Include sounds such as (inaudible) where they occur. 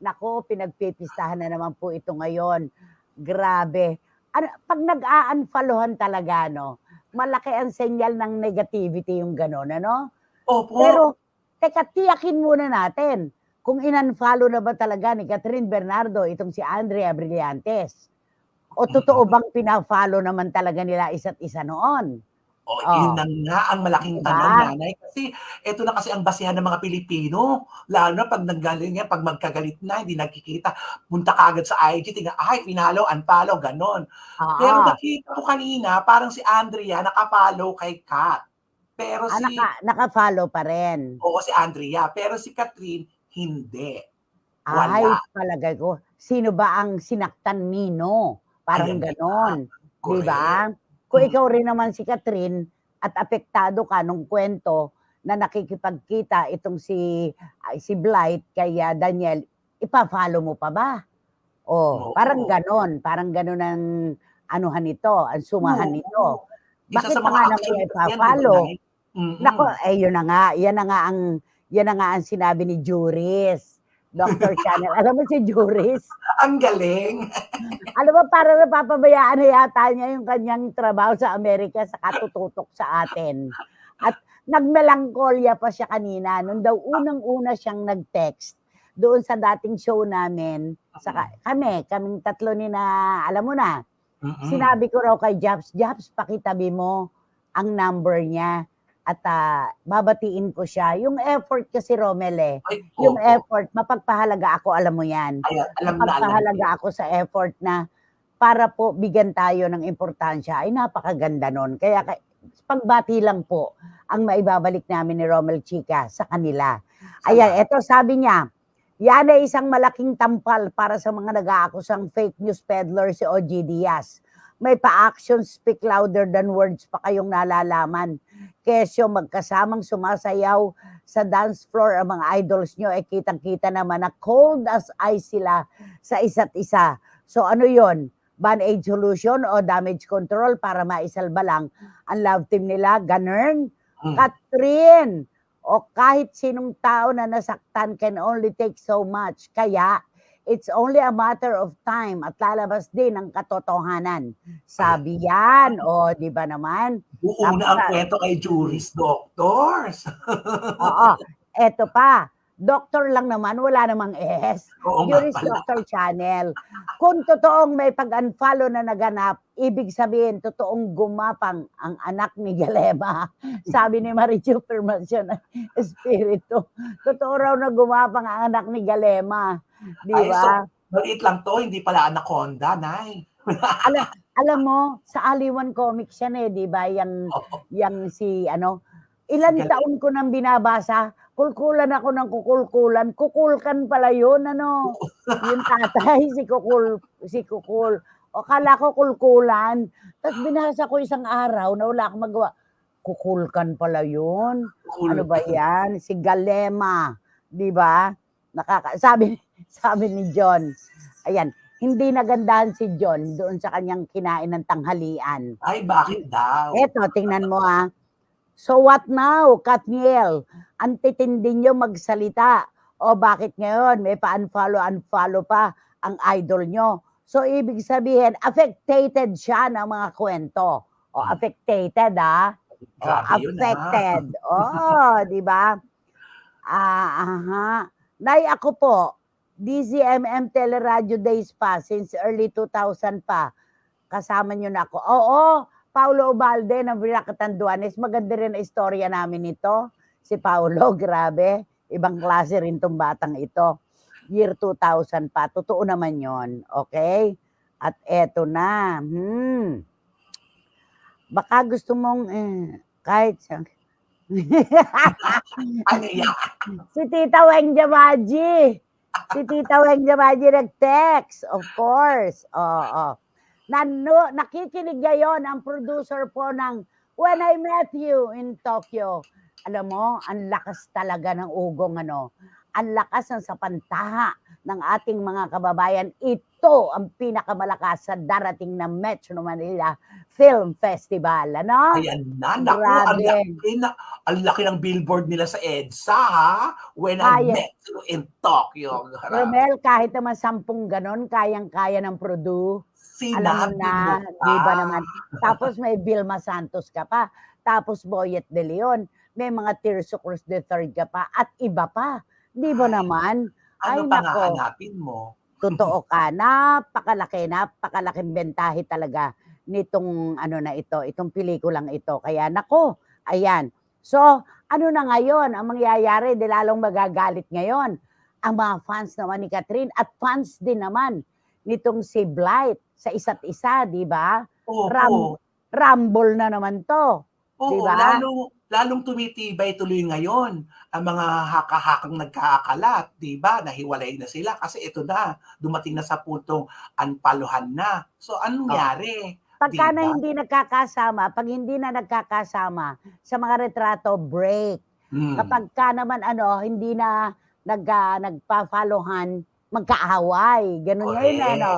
Nako, pinagpipistahan na naman po ito ngayon. Grabe. Ano, pag nag-a-unfollowan talaga, no, malaki ang senyal ng negativity yung gano'n, ano? Opo. Pero, teka, tiyakin muna natin kung in-unfollow na ba talaga ni Catherine Bernardo itong si Andrea Brillantes. O totoo bang pina-follow naman talaga nila isa't isa noon? O, Oh. yun na nga ang malaking Diba? tanong, nanay. Kasi ito na kasi ang basihan ng mga Pilipino. Lalo na pag nanggaling yan, pag magkagalit na, hindi nagkikita, punta ka agad sa IG, tingnan, ay, pinalo, unfollow, ganon. Oo. Pero nakita ko kanina, parang si Andrea nakapollow kay Kat. Pero Ah, si, naka, naka-follow pa rin. oo, si Andrea. Pero si Catherine, hindi. Ay, Wala. palagay ko. Sino ba ang sinaktan Nino? Parang Ayan, ganon. Di Correct. ba? Kung Mm. ikaw rin naman si Catherine at apektado ka nung kwento na nakikipagkita itong si ay, si Blight kay ah, Daniel, ipa-follow mo pa ba? Oh, Oo. parang ganon, parang ganon ang anuhan nito, ang sumahan Oo. nito. Isa Bakit sa pa mga nga naman di ba, ipa-follow? Nay? Mm-mm. Nako, eh yun na nga, yan na nga ang yan na nga ang sinabi ni Juris. Dr. Channel. Alam mo si Juris? Ang galing. (laughs) Alam mo, para napapabayaan na yata niya yung kanyang trabaho sa Amerika sa katututok sa atin. At nagmelangkolya pa siya kanina. Nung daw unang-una siyang nag-text doon sa dating show namin, sa kami, kaming tatlo ni na, alam mo na, Mm-mm. sinabi ko raw kay Japs, Japs, pakitabi mo ang number niya at ah, babatiin ko siya. Yung effort kasi Romel eh, Ay, yung opo. effort, mapagpahalaga ako, alam mo yan Ay, alam na, alam. ako sa effort na para po bigyan tayo ng importansya ay napakaganda nun. Kaya kay- pagbati lang po ang maibabalik namin ni Romel Chica sa kanila. Ayan, eto sabi niya, yan ay isang malaking tampal para sa mga nag-aakusang fake news peddler si OG Diaz. May pa-action speak louder than words pa kayong nalalaman. Kesyo magkasamang sumasayaw sa dance floor ang mga idols nyo, eh kitang-kita naman na cold as ice sila sa isa't isa. So ano yon Band-aid solution o damage control para maisalba lang ang love team nila, ganern, Mm. Catherine, o kahit sinong tao na nasaktan can only take so much. Kaya, it's only a matter of time at lalabas din ang katotohanan. Sabi yan, o di ba naman? Uuna ang Tapos, kwento kay juris doctors. (laughs) Oo, eto pa. Doktor lang naman, wala namang S. Oo Juris. Doctor Channel. Kung totoong may pag-unfollow na naganap, ibig sabihin, totoong gumapang ang anak ni Galema. (laughs) Sabi ni Marichu Permasyon Espiritu. Totoo raw na gumapang ang anak ni Galema. Di ba? Maliit lang to, hindi pala anaconda, nay. (laughs) alam, alam mo, sa Aliwan Comics yan eh, di ba? Yang, Oo. yang si, ano, ilan taon ko nang binabasa, kulkulan ako ng kukulkulan. Kukulkan pala yun, ano? yung tatay, si Kukul, si Kukul. O kala ko kulkulan. Tapos binasa ko isang araw na wala akong magawa. Kukulkan pala yun. Cool. Ano ba yan? Si Galema. Di ba? Nakaka sabi, sabi ni John. Ayan, hindi nagandahan si John doon sa kanyang kinain ng tanghalian. Ay, bakit daw? Eto, tingnan mo ha. So what now, Katniel? Ang titindi nyo magsalita. O bakit ngayon may pa-unfollow, unfollow pa ang idol nyo? So ibig sabihin, affected siya ng mga kwento. O affected ha? O, affected. Oh, (laughs) di ba? Ah, aha. Nay, ako po, DZMM Teleradio Days pa, since early 2000 pa. Kasama nyo na ako. Oo, Paulo Ubalde ng Viracatan Duanes. Maganda rin ang istorya namin ito. Si Paulo, (laughs) grabe. Ibang klase rin tong batang ito. Year 2000 pa. Totoo naman yon Okay? At eto na. Hmm. Baka gusto mong eh, kahit sa... (laughs) Ano si Tita Weng Jamaji. Si Tita Weng Jamaji nag-text. Of course. Oo. Nano, nakikinig ngayon ang producer po ng When I Met You in Tokyo. Alam mo, ang lakas talaga ng ugong ano. ang lakas ng sapantaha ng ating mga kababayan. Ito ang pinakamalakas sa darating na Metro Manila Film Festival. Ano? Ayan na, naku, ang laki, na, ang laki ng billboard nila sa EDSA, ha? When I Kaya. met you in Tokyo. Romel, kahit naman sampung ganon, kayang-kaya ng Produ. Alam mo Sinabi na, mo pa. di ba naman? Tapos may Vilma Santos ka pa. Tapos Boyet de Leon. May mga Tirso Cruz de Third ka pa. At iba pa. Di ba Ay. naman? Ano Ay, pa nga nako. hanapin mo? Totoo ka. (laughs) Napakalaki, napakalaking bentahe talaga nitong ano na ito, itong pelikulang ito. Kaya nako, ayan. So, ano na ngayon ang mangyayari? Di lalong magagalit ngayon ang mga fans naman ni Catherine at fans din naman nitong si Blight sa isa't isa, di ba? Oo, Ram- Rumble na naman to. oo, diba? lalong, lalong tumitibay tuloy ngayon ang mga haka-hakang nagkakalat, di ba? Nahiwalay na sila kasi ito na, dumating na sa puntong anpaluhan na. So, anong Oh. Pagka na Diba? hindi nagkakasama, pag hindi na nagkakasama sa mga retrato, break. Hmm. Kapag ka naman ano, hindi na nag, nagpa-followhan, magkaaway. Ganun ngayon, Correct. ano.